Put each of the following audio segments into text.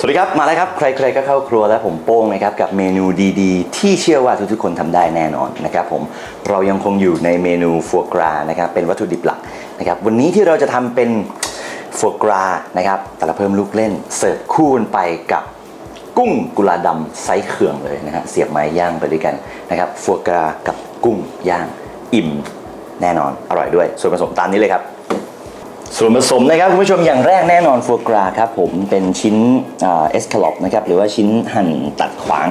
สวัสดีครับ มาแล้วครับ ใครๆก็เข้าครัวแล้วผมโป้งนะครับกับเมนูดีๆ ที่เชื่อว่าทุกๆคนทำได้แน่นอนนะครับผมเรายังคงอยู่ในเมนูฟัวกรานะครับเป็นวัตถุดิบหลักนะครับวันนี้ที่เราจะทำเป็นฟัวกรานะครับแต่ละเพิ่มลูกเล่นเสิร์ฟคู่ไปกับกุ้งกุลาดำไซส์เขื่องเลยนะฮะเสียบไม้ย่างไปด้วยกันนะครับฟัวกรากับกุ้งย่างอิ่มแน่นอนอร่อยด้วย ส่วนผสมตามนี้เลยครับ ส่วนผสมนะครับคุณผู้ชมอย่างแรกแน่นอนฟัวกราครับผมเป็นชิ้นเอสคาลอปนะครับหรือว่าชิ้นหั่นตัดขวาง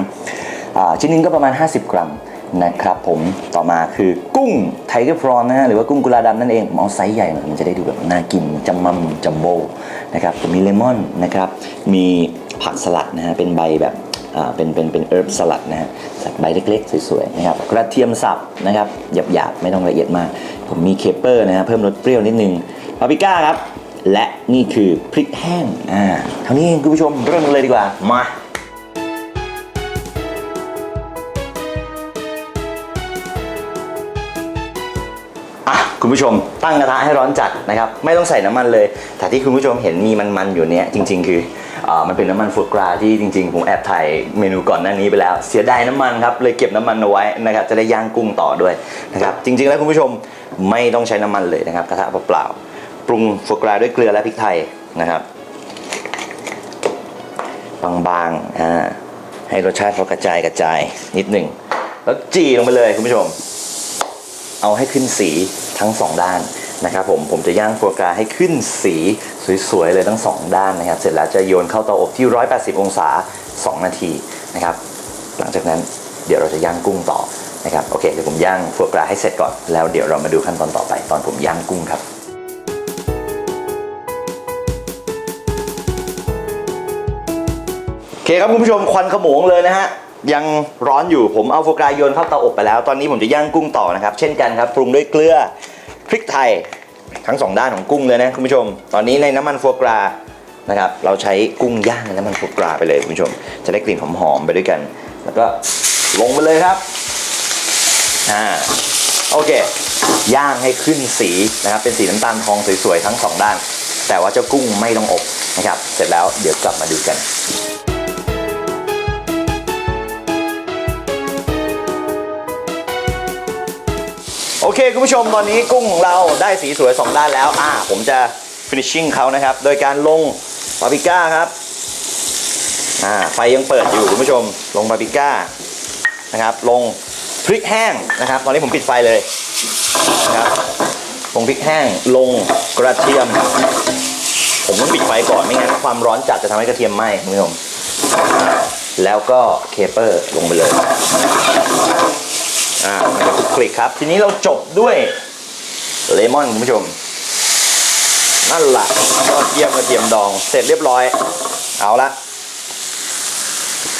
ชิ้นนึงก็ประมาณ 50 กรัมนะครับผมต่อมาคือกุ้งไทเกอร์พรอนนะฮะหรือว่ากุ้งกุลาดำนั่นเองผมเอาไซส์ใหญ่หน่อยมันจะได้ดูแบบน่ากินจัมมัมจัมโบ้นะครับผมมีเลมอนนะครับมีผักสลัดนะฮะเป็นใบแบบเป็นเป็นเป็นเอิร์บสลัดนะฮะสักใบเล็กๆ สวยๆนะครับกระเทียมสับนะครับหยาบๆ ไม่ต้องละเอียดมาก ผมมีเคปเปอร์นะฮะเพิ่มรสเปรี้ยวนิดนึง ปาปริก้าครับ และนี่คือพริกแห้งอ่าเท่านี้เองคุณผู้ชมเริ่มกันเลยดีกว่า มาอะคุณผู้ชมตั้งกระทะให้ร้อนจัดนะครับไม่ต้องใส่น้ำมันเลย แต่ที่คุณผู้ชมเห็นมีมันๆอยู่เนี้ยจริง ๆ คืออ่ามันเป็นน้ำมันฟูกราที่จริง ๆ ผมแอบถ่ายเมนูก่อนหน้านี้ไปแล้ว เสียดายน้ำมันครับเลยเก็บน้ำมันเอาไว้นะครับจะได้ย่างกุ้งต่อด้วยนะครับจริง ๆ แล้วคุณผู้ชมไม่ต้องใช้น้ำมันเลยนะครับกระทะเปล่าๆ ปรุงฟูกราด้วยเกลือและพริกไทยนะครับ บางๆอ่าให้รสชาติเขากระจายกระจายนิดหนึ่งแล้วจีลงไปเลยคุณผู้ชม เอาให้ขึ้นสีทั้งสองด้านนะครับผมผมจะย่างฟัวกราให้ขึ้นสีสวยๆเลยทั้งสองด้านนะครับ เสร็จแล้วจะโยนเข้าเตาอบที่ 180 องศา 2 นาทีนะครับ หลังจากนั้นเดี๋ยวเราจะย่างกุ้งต่อนะครับโอเคเดี๋ยวผมย่างฟัวกราให้เสร็จก่อนแล้วเดี๋ยวเรามาดูขั้นตอนต่อไปตอนผมย่างกุ้งครับ เคครับคุณผู้ชมควันขโมงเลยนะฮะยังร้อนอยู่ผมเอาโฟกราโยนเข้าเตาอบไปแล้ว ตอนนี้ผมจะย่างกุ้งต่อนะครับ เช่นกันครับ ปรุงด้วยเกลือพริกไทยทั้งสองด้านของกุ้งเลยนะคุณผู้ชม ตอนนี้ในน้ำมันโฟกรานะครับเราใช้กุ้งย่างในน้ำมันโฟกราไปเลยคุณผู้ชม จะได้กลิ่นหอมๆไปด้วยกัน แล้วก็ลงไปเลยครับอ่าโอเค ย่างให้ขึ้นสีนะครับเป็นสีน้ำตาลทองสวยๆทั้งสองด้าน แต่ว่าเจ้ากุ้งไม่ต้องอบนะครับ เสร็จแล้วเดี๋ยวกลับมาดูกัน เคคุณผู้ชมตอนนี้กุ้งของเราได้สีสวย 2 ด้านแล้ว อ่า ผมจะ finishing เขานะครับ โดยการลงปาปริก้าครับ อ่า ไฟยังเปิดอยู่คุณผู้ชม ลงปาปริก้านะครับ ลงพริกแห้งนะครับ ตอนนี้ผมปิดไฟเลยนะครับลงพริกแห้ง ลงกระเทียม ผมต้องปิดไฟก่อนไม่งั้นความร้อนจัดจะทำให้กระเทียมไหม้คุณผู้ชม แล้วก็เคเปอร์ลงไปเลย อ่ามันจะคลุกคลิกครับ ทีนี้เราจบด้วยเลมอนคุณผู้ชม นั่นแหละยอดเยี่ยมกระเทียมดอง เสร็จเรียบร้อย เอาละ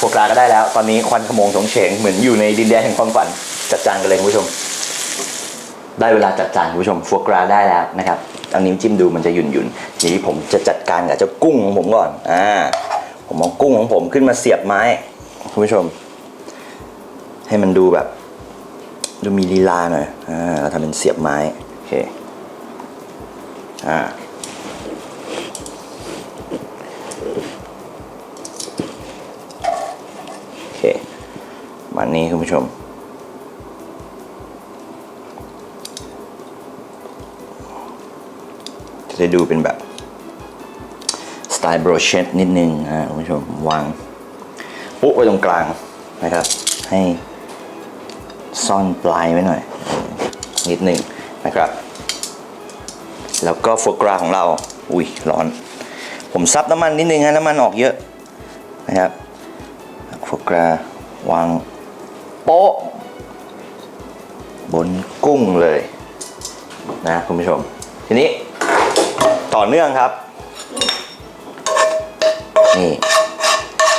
พวกราก็ได้แล้ว ตอนนี้ควันขโมงโฉงเฉงเหมือนอยู่ในดินแดนแห่งความฝันจัดจานกันเลยคุณผู้ชม ได้เวลาจัดจานคุณผู้ชมฟัวกราได้แล้วนะครับเอานิ้วจิ้มดูมันจะหยุ่นหยุ่นทีนี้ผมจะจัดการกับเจ้ากุ้งของผมก่อนอ่าผมเอากุ้งของผมขึ้นมาเสียบไม้คุณผู้ชม ให้มันดูแบบ ดูมีลีลาหน่อย อ่า เราทำเป็นเสียบไม้ โอเค อ่า โอเคมันนี้คุณผู้ชม จะได้ดูเป็นแบบ สไตล์โบรเชตนิดนึงอ่าคุณผู้ชม วางปุ๊บไว้ตรงกลางนะครับ ให้ ซ่อนปลายไว้หน่อย นิดหนึ่งนะครับ แล้วก็โฟกราของเรา อุ้ยร้อน ผมซับน้ำมันนิดนึงฮะน้ำมันออกเยอะนะครับโฟกราวางโป๊ะ บนกุ้งเลยนะคุณผู้ชม ทีนี้ต่อเนื่องครับ นี่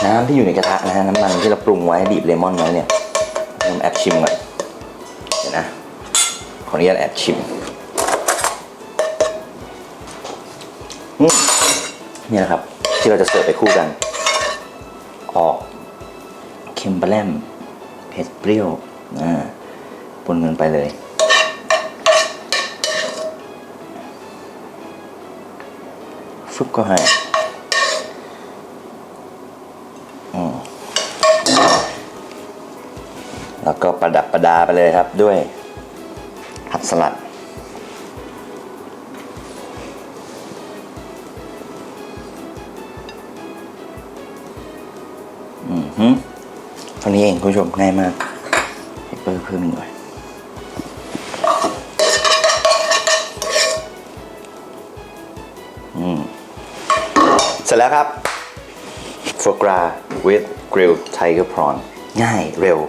น้ำที่อยู่ในกระทะนะฮะน้ำมันที่เราปรุงไว้บีบเลมอนไว้เนี่ยผมแอบชิมก่อนเดี๋ย ขออนุญาตแอบชิมนี่นะครับ ที่เราจะเสิร์ฟไปคู่กัน ออกเค็มปลาแรมเผ็ดเปรี้ยวอ่ปนเงินไปเลย ฟึบก็ให้แล้วก็ประดับประดาไปเลยครับด้วย ผักสลัด อือหือเท่านี้เองคุณผู้ชมง่ายมากเปเปอร์เพิ่มอีกหน่อยอืมเสร็จแล้วครับ f o กรา with grilled tiger prawn ง่ายเร็ว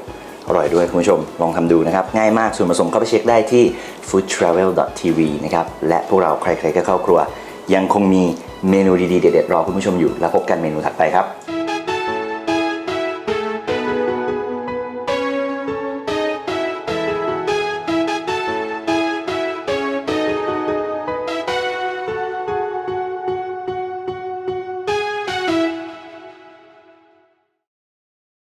อร่อยด้วยคุณผู้ชมลองทำดูนะครับ ง่ายมากส่วนผสมเข้าไปเช็คได้ที่ foodtravel.tv นะครับ และพวกเราใครๆก็เข้าครัว ยังคงมีเมนูดีๆ เด็ดๆ รอคุณผู้ชมอยู่ แล้วพบกันเมนูถัดไปครับ